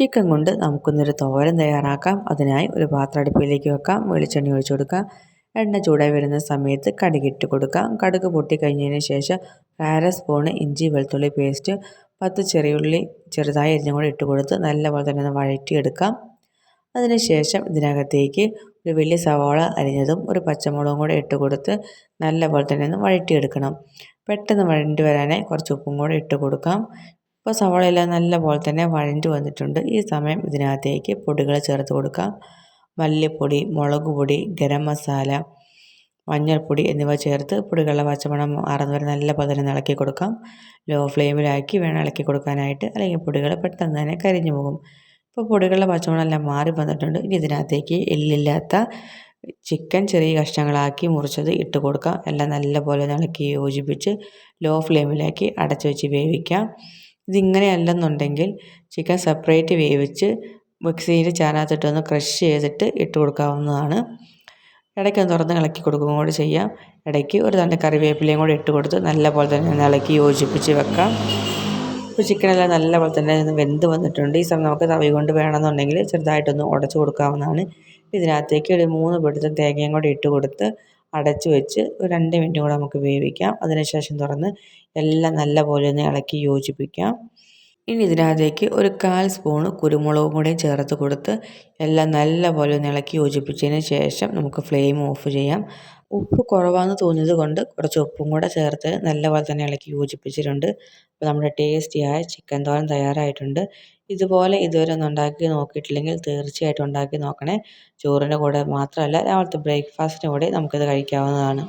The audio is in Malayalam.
ചിക്കൻ കൊണ്ട് നമുക്കൊന്നൊരു തോരൻ തയ്യാറാക്കാം. അതിനായി ഒരു പാത്രം അടുപ്പിലേക്ക് വെക്കാം. വെളിച്ചെണ്ണ ഒഴിച്ചു കൊടുക്കാം. എണ്ണ ചൂടായി വരുന്ന സമയത്ത് കടുകിട്ട് കൊടുക്കാം. കടുക് പൊട്ടി കഴിഞ്ഞതിന് ശേഷം അര സ്പൂണ് ഇഞ്ചി വെളുത്തുള്ളി പേസ്റ്റ് പത്ത് ചെറിയുള്ളി ചെറുതായി അരിഞ്ഞും കൂടെ ഇട്ട് കൊടുത്ത് നല്ലപോലെ തന്നെ ഒന്ന് വഴറ്റിയെടുക്കാം. അതിനുശേഷം ഇതിനകത്തേക്ക് ഒരു വലിയ സവാള അരിഞ്ഞതും ഒരു പച്ചമുളകും കൂടെ ഇട്ട് കൊടുത്ത് നല്ലപോലെ തന്നെ ഒന്ന് വഴറ്റിയെടുക്കണം. പെട്ടെന്ന് വഴണ്ടി വരാനായി കുറച്ച് ഉപ്പും കൂടെ ഇട്ട് കൊടുക്കാം. ഇപ്പോൾ സവാള എല്ലാം നല്ല പോലെ തന്നെ വഴണ്ട് വന്നിട്ടുണ്ട്. ഈ സമയം ഇതിനകത്തേക്ക് പൊടികൾ ചേർത്ത് കൊടുക്കാം. മല്ലിപ്പൊടി മുളക് പൊടി ഗരം മസാല മഞ്ഞൾപ്പൊടി എന്നിവ ചേർത്ത് പൊടികളുടെ പച്ചമണം മാറുന്ന വരെ നല്ല പോലെ തന്നെ ഇളക്കി കൊടുക്കാം. ലോ ഫ്ലെയിമിലാക്കി വേണം ഇളക്കി കൊടുക്കാനായിട്ട്. അല്ലെങ്കിൽ പൊടികൾ പെട്ടെന്ന് തന്നെ കരിഞ്ഞു പോകും. ഇപ്പോൾ പൊടികളുടെ പച്ചമണം എല്ലാം മാറി വന്നിട്ടുണ്ട്. ഇനി ഇതിനകത്തേക്ക് എല്ലില്ലാത്ത ചിക്കൻ ചെറിയ കഷ്ണങ്ങളാക്കി മുറിച്ചത് ഇട്ട് കൊടുക്കാം. എല്ലാം നല്ലപോലെ ഇളക്കി യോജിപ്പിച്ച് ലോ ഫ്ലെയിമിലാക്കി അടച്ചു വെച്ച് വേവിക്കാം. ഇതിങ്ങനെയല്ലെന്നുണ്ടെങ്കിൽ ചിക്കൻ സെപ്പറേറ്റ് വേവിച്ച് മിക്സിയിൽ ചാനകത്തിട്ടൊന്ന് ക്രഷ് ചെയ്തിട്ട് ഇട്ട് കൊടുക്കാവുന്നതാണ്. ഇടയ്ക്കൊന്ന് തുറന്ന് ഇളക്കി കൊടുക്കുകയും കൂടി ചെയ്യാം. ഇടയ്ക്ക് ഒരു തണ്ട് കറിവേപ്പിലയും കൂടി ഇട്ട് കൊടുത്ത് നല്ലപോലെ തന്നെ ഒന്ന് ഇളക്കി യോജിപ്പിച്ച് വെക്കാം. ഇപ്പോൾ ചിക്കനെല്ലാം നല്ലപോലെ തന്നെ ഒന്ന് വെന്ത് വന്നിട്ടുണ്ട്. ഈ സമയം നമുക്ക് തവി കൊണ്ട് വേണമെന്നുണ്ടെങ്കിൽ ചെറുതായിട്ടൊന്ന് ഉടച്ച് കൊടുക്കാവുന്നതാണ്. ഇതിനകത്തേക്ക് ഒരു മൂന്ന് പിടുത്തം തേങ്ങയും കൂടി ഇട്ട് കൊടുത്ത് അടച്ച് വെച്ച് ഒരു രണ്ട് മിനിറ്റ് കൂടെ നമുക്ക് വേവിക്കാം. അതിനുശേഷം തുറന്ന് എല്ലാം നല്ലപോലെ ഒന്ന് ഇളക്കി യോജിപ്പിക്കാം. ഇനി ഇതിനകത്തേക്ക് ഒരു കാൽ സ്പൂണ് കുരുമുളകും കൂടി ചേർത്ത് കൊടുത്ത് എല്ലാം നല്ലപോലെ ഒന്ന് ഇളക്കി യോജിപ്പിച്ചതിന് ശേഷം നമുക്ക് ഫ്ലെയിം ഓഫ് ചെയ്യാം. ഉപ്പ് കുറവാണെന്ന് തോന്നിയത് കൊണ്ട് കുറച്ച് ഉപ്പും കൂടെ ചേർത്ത് നല്ലപോലെ തന്നെ ഇളക്കി യോജിപ്പിച്ചിട്ടുണ്ട്. അപ്പോൾ നമ്മുടെ ടേസ്റ്റിയായ ചിക്കൻ തോരൻ തയ്യാറായിട്ടുണ്ട്. ഇതുപോലെ ഇതുവരെ ഒന്നും ഉണ്ടാക്കി നോക്കിയിട്ടില്ലെങ്കിൽ തീർച്ചയായിട്ടും ഉണ്ടാക്കി നോക്കണേ. ചോറിന്റെ കൂടെ മാത്രമല്ല രാവിലത്തെ ബ്രേക്ക്ഫാസ്റ്റിന്റെ കൂടെ നമുക്കിത് കഴിക്കാവുന്നതാണ്.